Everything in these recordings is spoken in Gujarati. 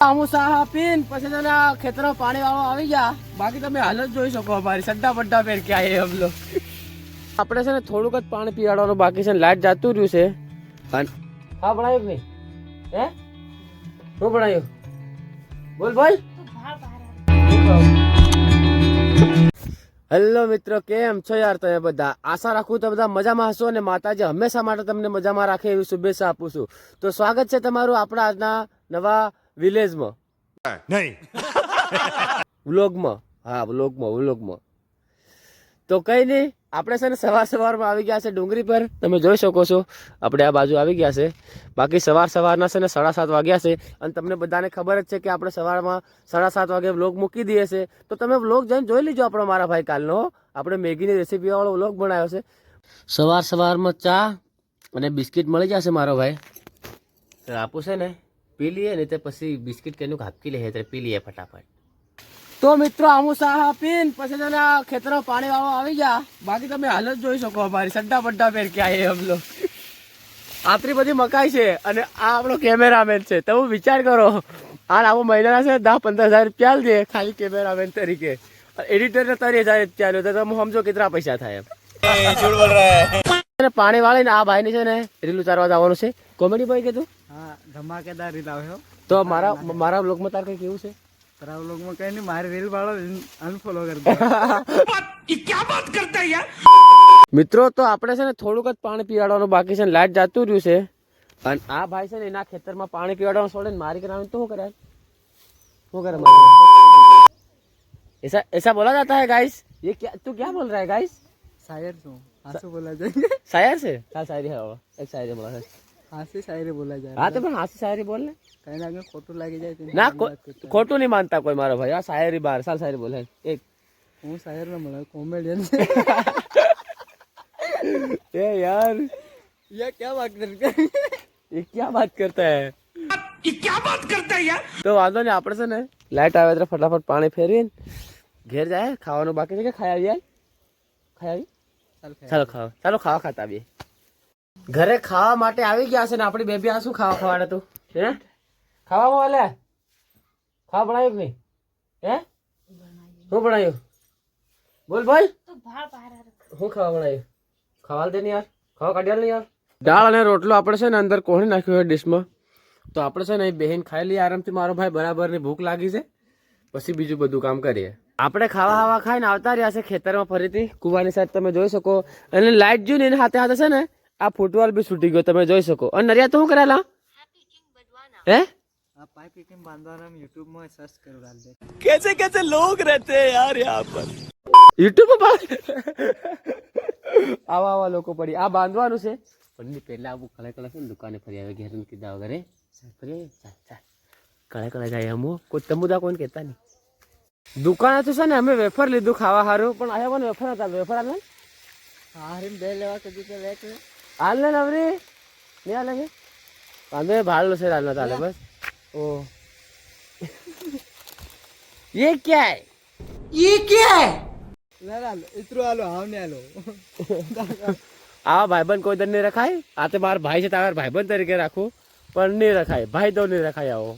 સાહા પીન પછી તને ખેતરમાં પાણી વાળો આવી ગયા. બાકી તમે હાલત જોઈ શકો અમારી સડ્ડા બડ્ડા પેર કે હમ આપણે છે ને થોડુંક જ પાણી પીવાડવાનું બાકી છે લાઈટ જાતું રહ્યું છે. હા. ભણાયું ભાઈ હે? શું ભણાયું? બોલ બોલ. હેલો મિત્રો કેમ છો યાર તમે બધા? આશા રાખું તો બધા મજામાં હશો અને માતાજી હંમેશા માટે તમને મજામાં રાખે એવી શુભેચ્છા આપું છું. તો સ્વાગત છે તમારું આપણા આજના નવા વિલેજમાં. નહીં. વ્લોગમાં. હા વ્લોગમાં વ્લોગમાં. તો કઈ નહીં આપણે છે ને સવાર સવારમાં આવી ગયા છે ડુંગળી પર. તમે જોઈ શકો છો આપણે આ બાજુ આવી ગયા છે. બાકી સવાર સવારના છે ને સાડા સાત વાગ્યા છે અને તમને બધાને ખબર જ છે કે આપણે સવારમાં સાડા સાત વાગે વ્લોગ મૂકી દઈએ છે. તો તમે વ્લોગ જઈને જોઈ લીજો આપણો મારા ભાઈ કાલનો આપણે મેગીની રેસીપીવાળો વ્લોગ બનાવ્યો છે. સવાર સવારમાં ચા અને બિસ્કિટ મળી જશે મારો ભાઈ. આપું છે ને પી લઈએ ને તે પછી બિસ્કિટ કેનું હાપકી લે એટલે પી લઈએ ફટાફટ. તો મિત્રો આમુ સાહા પીન પછી તને આ ખેતરમાં પાણી વાળો આવી ગયા. બાકી તમે હાલત જોઈ શકો અમારી સડ્ડા બડ્ડા પેર કે આયે હમ લોગ આટલી બધી મકાઈ છે અને આ આપણો કેમેરામેન છે. તમે વિચાર કરો હાલ આવો મહિનાના છે દસ પંદર હજાર રૂપિયા દે ખાલી કેમેરામેન તરીકે. એડિટરને ને ત્રીસ હજાર રૂપિયા લો તો તમે સમજો કેટલા પૈસા થાય એમ. પાણી વાળીને આ ભાઈ છે ને રીલ ચારવા જવાનું છે. કોમેડી ભાઈ કીધું હા ધમાકેદાર રીત આવ્યો તો મારા મારા બ્લોગમાં તાર કઈ કેવું છે તારા વ્લોગમાં કઈ નહીં મારી રીલ વાળો અનફોલો કરી દો મિત્રો તો આપણે છે ને થોડુંક જ પાણી પીવાડવાનું બાકી છે ને લાઈટ જાતું રહ્યું છે અને આ ભાઈ છે ને એના ખેતરમાં પાણી પીવાડવાનું છોડે ને મારી કરાવે તો શું કરે શું કરે મારી ऐसा ऐसा बोला जाता है गाइस ये क्या तू क्या बोल रहा है गाइस શાયર છું હાસુ બોલા જાય शायर से क्या शायरी है वो एक शायरी बोला है હાસી શાયરી બોલા જાય हाँ तो फिर हाँ से शायरी बोल ले કઈ ના કઈ ખોટું લાગી જાય તો ना એની को- વાત કરતા. खोटू नहीं मानता कोई मारो भाई हाँ शायरी बार साल शायरी बोले एक હું શાયર ના મળે કોમેડિયન ए यार યા ક્યાં વાત કરતા ये क्या बात करता है ये क्या बात करता है यार तो વાંધો નહીં આપણે છે ને લાઈટ આવે એટલે ફટાફટ પાણી ફેરવીને ઘેર જાય ખાવાનું બાકી છે કે ખાઈ આવીએ ખાઈ આવી ચાલો ખાવા ચાલો ખાવા ખાતા આવીએ ઘરે ખાવા માટે આવી ગયા છે ને આપણી બેબી આ શું ખાવા ખવાડે તું? હે? ખાવામાં વાલે ખાવા બનાવ્યું કે નહીં? હે? શું બનાવ્યું? બોલ ભાઈ. શું ખાવા બનાવ્યું? ખાવા દે ને યાર. ખાવા કાઢ્યા ને યાર. દાળ અને રોટલો આપણે છે ને અંદર કોણી નાખ્યું હોય ડીશમાં. તો આપણે છે ને બહેન ખાઈ લઈએ. આરામથી મારો ભાઈ બરાબરની ભૂખ લાગી છે. પછી બીજું બધું કામ કરીએ. આપણે ખાવા ખાવા ખાઈને આવતા રહ્યા છે ખેતરમાં ફરીથી. કુવાની સાઈડ તમે જોઈ શકો. અને લાઈટ જોઈને એના હાથે હાથે છે ને આ ફૂટબોલ બી છૂટી ગયો તમે જોઈ શકો. અને નરિયા તો શું કરેલા? હે? આ પાઇપ કેમ બાંધવાના યુટ્યુબમાં સર્ચ કરો ડાલ દે. યુટ્યુબ પર આવા આવા લોકો પડી. આ બાંધવાનું છે. પણ પહેલા આવું કળે કળે છે ને દુકાને ફરી આવે ઘેર કીધા વગેરે. ફરી આવે? ચાલ ચાલ. કળે કળે જાય અમુ કોઈ તમુદા કોઈને કહેતા નહીં. દુકાને તો છે ને અમે વેફર લીધું ખાવા સારું પણ આયા પણ વેફર હતા વેફર હારીમ બે લેવા કદી કે લે. કે હાલ ને નવરી નહીં હાલે કે અમે ભાડલો છે હાલ ચાલે બસ ઓ ये क्या है ના ના ઇતરો આલો હાવ ને આલો આવા ભાઈબંધ કોઈ દર નહીં રખાય આ તો મારા ભાઈ છે તારા ભાઈબંધ તરીકે રાખું પણ નહીં રખાય ભાઈ તો નહીં રખાય આવો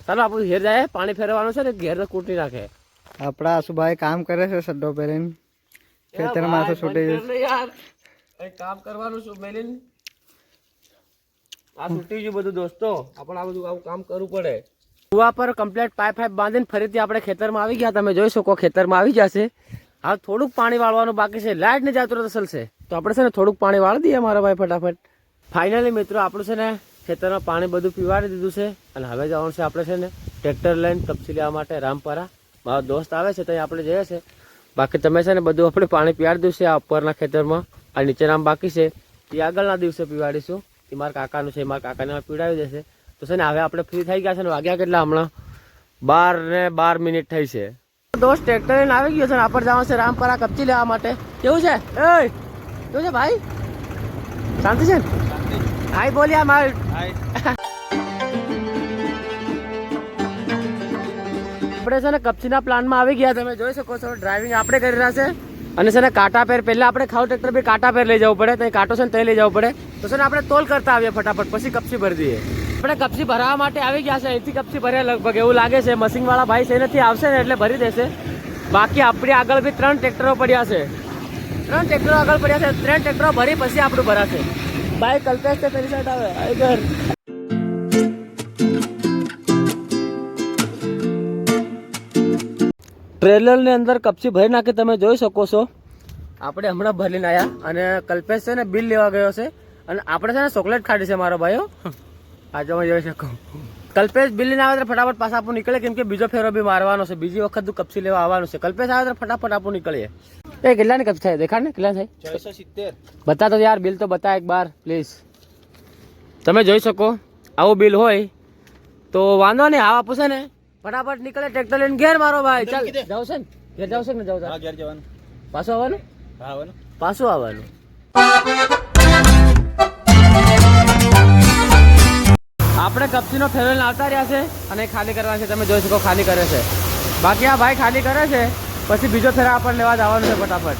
ચાલો આપણું ઘેર જાય પાણી ફેરવાનું છે ને ઘેર તો કૂટી નાખે આપડા આસુભાઈ કામ કરે છે સડ્ડો પહેરીને ખેતરમાં તો છૂટી જશે કઈ કામ કરવાનું છું, મેલિન. આ છૂટી ગયું બધું, દોસ્તો. આપણે આ બધું આવું કામ કરવું પડે. કુવા પર કમ્પ્લેટ પાઇપ પાઇપ બાંધીને ફરીથી આપણે ખેતરમાં આવી ગયા. તમે જોઈ શકો, ખેતરમાં આવી જશે હવે થોડુંક પાણી વાળવાનું બાકી છે. લાઇટ ને જાતું તો ચલશે. તો આપણે છે ને થોડુંક પાણી વાળી દઈએ મારા ભાઈ ફટાફટ. ફાઇનલી મિત્રો, આપણું છે ને ખેતરમાં પાણી બધું પીવાડી દીધું છે. અને હવે જવાનું છે આપણે છે ને ટ્રેક્ટર લઈને કપચી લેવા માટે રામપરા. મારો દોસ્ત આવે છે ત્યાં આપણે જઈએ છે. બાકી તમે છે ને બધું આપણે પાણી પીવાડી દઉં છે આ ઉપરના ખેતરમાં. આ નીચેના બાકી છે. એ આગળના દિવસે પીવાડીશું. એ મારા કાકાનું છે એ મારા કાકાને પીવડાવી દેશે. તો છે ને હવે આપણે ફ્રી થઈ ગયા છે ને વાગ્યા કેટલા હમણાં? બાર ને બાર મિનિટ થઈ છે. દોસ્ત ટ્રેક્ટર લઈને આવી ગયો છે ને આપણે જવાનું છે રામપરા કપચી લેવા માટે. કેવું છે? એ કેવું છે ભાઈ? શાંતિ છે ને? હાય બોલ્યા માર આપણે છે ને કપચીના પ્લાનમાં આવી ગયા. તમે જોઈ શકો છો ડ્રાઇવિંગ આપણે કરી રહ્યા છે. અને છે ને કાંટા પેર પહેલાં આપણે ખાવ ટ્રેક્ટર બી કાંટા પેર લઈ જવું પડે ત્યાં કાંટો છે ને ત્યાં લઈ જવું પડે. તો છે ને આપણે તોલ કરતા આવીએ ફટાફટ, પછી કપચી ભરી દઈએ. આપણે કપસી ભરાવા માટે આવી ગયા છે, અહીંથી કપસી ભર્યા લગભગ, એવું લાગે છે. મશીન વાળા ભાઈ છે આવશે ને એટલે ભરી દેશે. બાકી આપણી આગળ બી ત્રણ ટ્રેક્ટરો પડ્યા છે. ત્રણ ટ્રેક્ટરો આગળ પડ્યા છે, ત્રણ ટ્રેક્ટરો ભરી, પછી આપણું ભરાશે. બાઈક કલ્પેશ પેલી સાઈડ આવે. ટ્રેલરની અંદર કપચી ભરી નાખી તમે જોઈ શકો છો. આપણે હમણાં ભરીને આવ્યા અને કલ્પેશ છે ને બિલ લેવા ગયો છે અને આપણે છે ને ચોકલેટ ખાધી છે મારો ભાઈઓ. આજે હું જોઈ શકો. કલ્પેશ બિલ લઈને આવે તો ફટાફટ પાછા આપણું નીકળે કેમ કે બીજો ફેરો બી મારવાનો છે. બીજી વખત તું કપસી લેવા આવવાનું છે. કલ્પેશ આવે તો ફટાફટ આપણું નીકળીએ. એ કેટલાની કપસી થાય? દેખાડ ને કેટલા થાય? છસો સિત્તેર. બતા તો યાર બિલ તો બતા એક બાર પ્લીઝ. તમે જોઈ શકો આવું બિલ હોય તો વાંધો નહીં આવા પૂછે ને. ફટાફટ નીકળે ટ્રેક્ટર લઈને ઘેર મારો ભાઈ. ચાલ જાવ છે ને? ઘેર જાવ છે ને જાવ હા ઘેર જવાનું. પાછું આવવાનું? હા આવવાનું. પાછું આવવાનું. આપણે કપચીનો ફેરવેલ આવતા રહ્યા છે અને ખાલી કરવા છે. તમે જોઈ શકો ખાલી કરે છે. બાકી આ ભાઈ ખાલી કરે છે પછી બીજો ફેરા આપણને લેવા જવાનું છે ફટાફટ.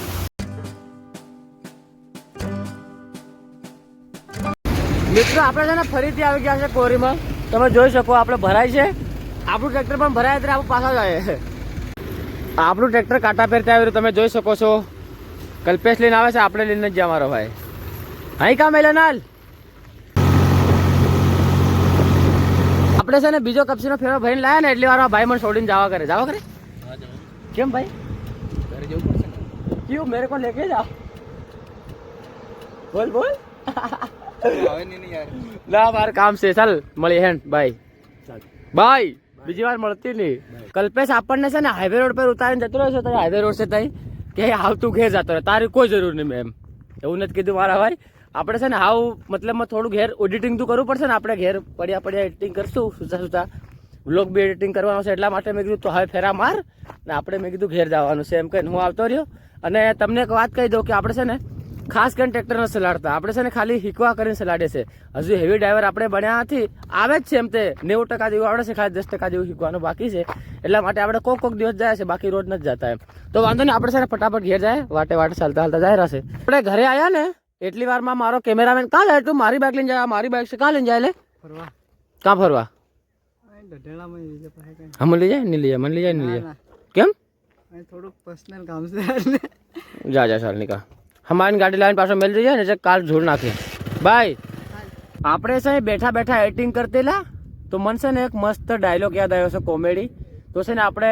મિત્રો આપણે છે ને ફરીથી આવી ગયા છે કોરીમાં. તમે જોઈ શકો આપણે ભરાય છે. આપણું ટ્રેક્ટર પણ ભરાય ત્યારે આપણું પાછા જાય. આપણું ટ્રેક્ટર કાંટા પહેરતા આવ્યું તમે જોઈ શકો છો. કલ્પેશ લઈને આવે છે આપણે લઈને જ જ્યાં મારો ભાઈ. અહીં કામ એલો નાલ આપણે છે ને બીજો કપસીનો ફેરો ભરીને લાયા ને એટલી વાર ભાઈ મને છોડીને જવા કરે. જવા કરે? કેમ ભાઈ? ઘરે જવું પડશે ને ક્યું મેરે કો લેકે જાઓ. બોલ બોલ. ને મારે કામ છે. ચાલ મળી હેન બાય બાય બીજી વાર મળતી નહીં. કલ્પેશ આપણને છે ને હાઈવે રોડ પર ઉતારીને જતો રહ્યો છે હાઈવે રોડ છે તઈ. કે આવતું ઘેર જતો રહે તારી કોઈ જરૂર નહીં મેમ. એવું નથી કીધું મારા ભાઈ. આપણે છે ને હાવ મતલબમાં થોડું ઘેર એડિટિંગ તો કરવું પડશે ને, આપણે ઘેર પડ્યા પડ્યા એડિટિંગ કરશું, સુતા સુતા. વ્લોગ બી એડિટિંગ કરવાનો છે એટલા માટે મેં કીધું, તો હવે ફેરા માર. ને આપણે મેં કીધું, ઘેર જવાનું છે. એમ કહીને હું આવતો રહ્યો. અને તમને એક વાત કહી દઉં કે આપણે છે ને ખાસ કરીને ટ્રેક્ટર નથી સલાડતા. આપણે છે ને ખાલી હિકવા કરીને સલાડે છે હજુ હેવી ડ્રાઈવર આપણે બન્યા નથી. આવે જ છે એમ તે. નેવું ટકા જેવું આવડે છે ખાલી દસ ટકા જેવું હિકવાનું બાકી છે. એટલા માટે આપણે કોક કોક દિવસ જાય છે બાકી રોજ નથી જતા એમ. તો વાંધો નહીં આપણે છે ને ફટાફટ ઘેર જાય વાટે વાટે ચાલતા ચાલતા જાય રહેશે. આપણે ઘરે આવ્યા ને એટલી વારમાં મારો કેમેરામેન કાં જાય? તું મારી બાઇક લઈને જાય મારી બાઇક છે કાં લઈને જાય લે? ફરવા. કાં ફરવા? ગઢેડામાં બીજે પાસે કઈ. હા મને લઈ જાય નહીં લઈ જાય મને લઈ જાય નહીં લઈ જાય કેમ થોડુંક પર્સનલ કામ છે જા જા ચાલ નીકળ. હમારી ગાડી લાવીને પાછો મેલી જાય ને એટલે કાલ જોડ નાખે. ભાઈ આપણે છે ને બેઠા બેઠા એડિટિંગ કરતેલા તો મને છે ને એક મસ્ત ડાયલોગ યાદ આવ્યો છે કોમેડી તો છે ને આપણે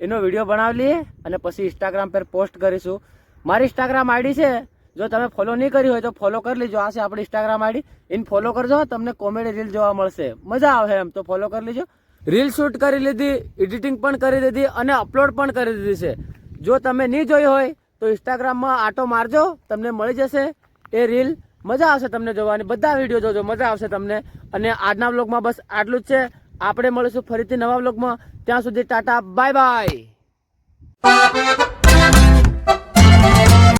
એનો વીડિયો બનાવી લઈએ અને પછી ઇન્સ્ટાગ્રામ પર પોસ્ટ કરીશું. મારી ઇન્સ્ટાગ્રામ આઈડી છે જો તમે ફોલો નહીં કરી હોય તો ફોલો કરી લેજો. આ છે આપણી ઇન્સ્ટાગ્રામ આઈડી એને ફોલો કરજો તમને કોમેડી રીલ જોવા મળશે. મજા આવે એમ તો ફોલો કરી લેજો. રીલ શૂટ કરી લીધી એડિટિંગ પણ કરી દીધી અને અપલોડ પણ કરી દીધી છે. જો તમે નહીં જોઈ હોય તો ઇન્સ્ટાગ્રામમાં આટો મારજો, તમને મળી જશે એ રીલ મજા આવશે તમને જોવાની. બધા વીડિયો જોજો, મજા આવશે તમને. અને આજના બ્લોગમાં બસ આટલું જ છે. આપણે મળીશું ફરીથી નવા બ્લોગમાં ત્યાં સુધી ટાટા બાય બાય